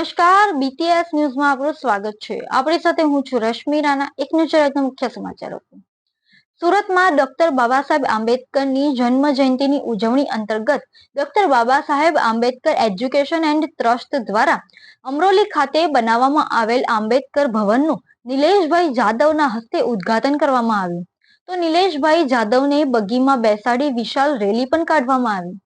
નમસ્કાર બીટીએસ ન્યૂઝમાં આપનું સ્વાગત છે. આપણી સાથે હું છું રશ્મિ રાણા, એક નજર આજના મુખ્ય સમાચારો સુરતમાં ડોક્ટર બાબા સાહેબ આંબેડકરની જન્મ જયંતિની ઉજવણી અંતર્ગત doctor Baba Saheb Ambedkar education and trust દ્વારા અમરોલી ખાતે બનાવવામાં આવેલ આંબેડકર ભવનનું નિલેશભાઈ જાદવના હસ્તે ઉદ્ઘાટન કરવામાં આવ્યું. તો નિલેશભાઈ જાદવને બગીમાં બેસાડી વિશાળ રેલી પણ કાઢવામાં આવી.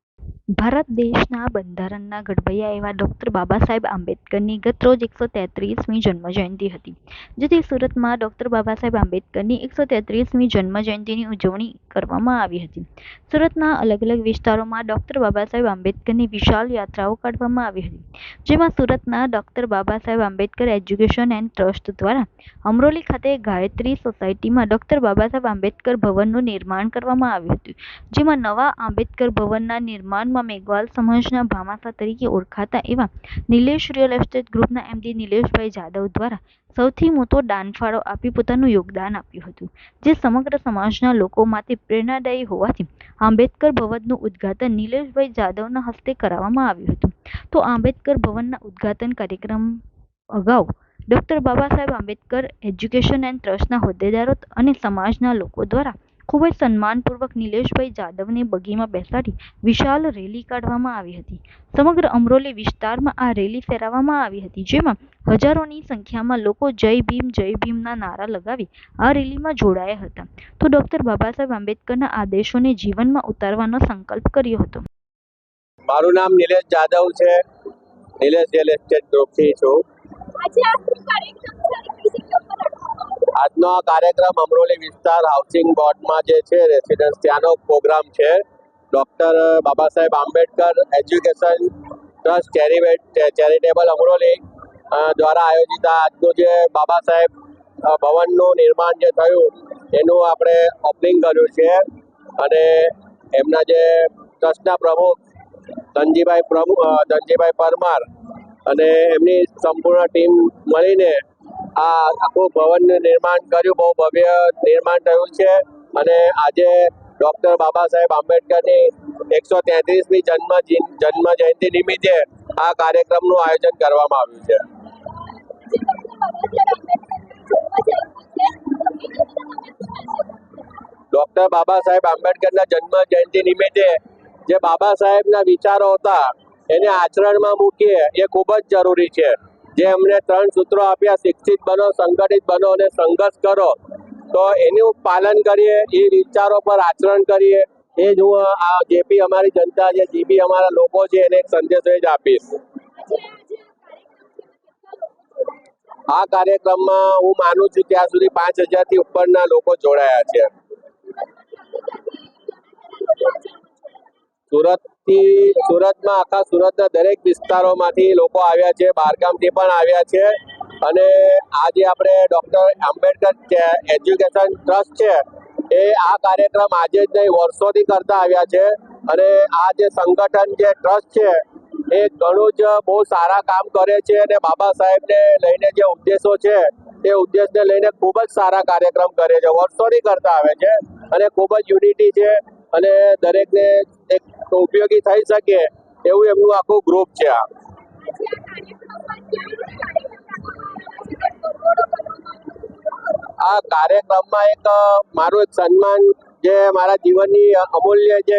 ભારત દેશના બંધારણના ઘડવૈયા એવા ડૉક્ટર બાબા સાહેબ આંબેડકરની ગત રોજ એકસો તેત્રીસમી જન્મજયંતિ હતી. જેથી સુરતમાં ડૉક્ટર બાબા સાહેબ આંબેડકરની એકસો તેત્રીસમી જન્મજયંતિની ઉજવણી કરવામાં આવી હતી. સુરતના અલગ અલગ વિસ્તારોમાં ડૉક્ટર બાબા આંબેડકરની વિશાળ યાત્રાઓ કાઢવામાં આવી હતી, જેમાં સુરતના doctor Baba Ambedkar education and trust દ્વારા અમરોલી ખાતે ગાયત્રી સોસાયટીમાં ડૉક્ટર બાબા આંબેડકર ભવનનું નિર્માણ કરવામાં આવ્યું હતું, જેમાં નવા આંબેડકર ભવનના નિર્માણમાં મેઘવાલ સમાજના ભામાસા તરીકે ઓળખાતા એવા નિલેશ રિયલ એસ્ટેટ ગ્રુપના એમડી નિલેશભાઈ જાદવ દ્વારા સૌથી મોટો દાનફાળો આપી પોતાનું યોગદાન આપ્યું હતું, જે સમગ્ર સમાજના લોકો માટે પ્રેરણાદાયી હોવાથી આંબેડકર ભવનનું ઉદ્ઘાટન નિલેશભાઈ જાદવના હસ્તે કરાવવામાં આવ્યું હતું. તો આંબેડકર ભવનના ઉદ્ઘાટન કાર્યક્રમ અગાઉ doctor Baba Saheb Ambedkar education and ટ્રસ્ટના હોદ્દેદારો અને સમાજના લોકો દ્વારા ખૂબ જ સન્માનપૂર્વક નિલેશભાઈ જાદવને બગીમાં બેસાડી વિશાળ રેલી કાઢવામાં આવી હતી. સમગ્ર અમરોલી વિસ્તારમાં આ રેલી ફેરવવામાં આવી હતી જેમાં હજારોની સંખ્યામાં લોકો જય ભીમ જય ભીમના નારા લગાવી આ રેલીમાં જોડાયા હતા. તો ડૉક્ટર બાબા સાહેબ આંબેડકરના આદેશોને જીવનમાં ઉતારવાનો સંકલ્પ કર્યો હતો. મારું નામ નિલેશ જાદવ છે. નિલેશ રિયલ એસ્ટેટ ગ્રુપથી છું. આજનો આ કાર્યક્રમ અમરોલી વિસ્તાર હાઉસિંગ બોર્ડમાં જે છે રેસિડન્સ ત્યાંનો પ્રોગ્રામ છે. Doctor Baba Saheb Ambedkar education trust charitable charitable Amroli દ્વારા આયોજિત આજનું જે બાબા સાહેબ ભવનનું નિર્માણ જે થયું, એનું આપણે ઓપનિંગ કર્યું છે. અને એમના જે ટ્રસ્ટના પ્રમુખ ધનજીભાઈ પ્રમુખ ધનજીભાઈ પરમાર અને એમની સંપૂર્ણ ટીમ મળીને આ આખું ભવનનું નિર્માણ કર્યું, બહુ ભવ્ય નિર્માણ થયું છે. અને આજે ડૉક્ટર બાબા સાહેબ આંબેડકરની એકસો તેત્રીસમી જન્મ જન્મ જયંતિ નિમિત્તે આ કાર્યક્રમનું આયોજન કરવામાં આવ્યું છે. ડોક્ટર બાબા સાહેબ આંબેડકરના જન્મ જયંતિ નિમિત્તે જે બાબા સાહેબના વિચારો હતા, એને આચરણમાં મૂકીએ એ ખૂબ જ જરૂરી છે. જે એમણે ત્રણ સૂત્રો આપ્યા, શિક્ષિત બનો, સંગઠિત બનો અને સંઘર્ષ કરો, તો એનું પાલન કરીએ, એ વિચારો પર આચરણ કરીએ એ જ હું આ જે બી અમારી જનતા છે જે બી અમારા લોકો છે, એને એક સંદેશો જ આપીશ આ કાર્યક્રમમાં? હું માનું છું, ત્યાં સુધી પાંચ હજારથી ઉપરના લોકો જોડાયા છે સુરતથી, સુરતમાં આખા સુરતના દરેક વિસ્તારોમાંથી લોકો આવ્યા છે બહારગામથી પણ આવ્યા છે. અને આજે આપણે ડૉક્ટર આંબેડકર એજ્યુકેશન ટ્રસ્ટ છે, એ આ કાર્યક્રમ આજે જ નહીં, વર્ષોથી કરતા આવ્યા છે. અને આ જે સંગઠન જે ટ્રસ્ટ છે, એ ઘણું જ બહુ સારા કામ કરે છે અને બાબા સાહેબને લઈને જે ઉદ્દેશો છે, એ ઉદ્દેશને લઈને ખૂબ જ સારા કાર્યક્રમ કરે છે. વર્ષોથી કરતા આવે છે અને ખૂબ જ યુનિટી છે. અને દરેકને એક ઉપયોગી થઈ શકે એવું એમનું આખું ગ્રુપ છે આ. આ કાર્યક્રમમાં એક મારું એક સન્માન જે મારા જીવનની અમૂલ્ય જે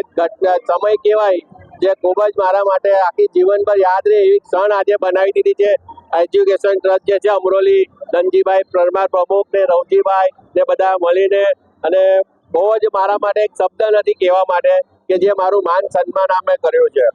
સમય કહેવાય, જે ખૂબ જ મારા માટે આખી જીવનભર યાદ રહે એવી ક્ષણ આજે બનાવી દીધી છે. એજ્યુકેશન ટ્રસ્ટ જે છે, અમરોલી, ધનજીભાઈ પરમાર પ્રમુખ ને રવજીભાઈ ને બધા મળીને અને બહુ જ મારા માટે એક શબ્દ નથી કહેવા માટે કે જે મારું માન સન્માન અમે કર્યું છે.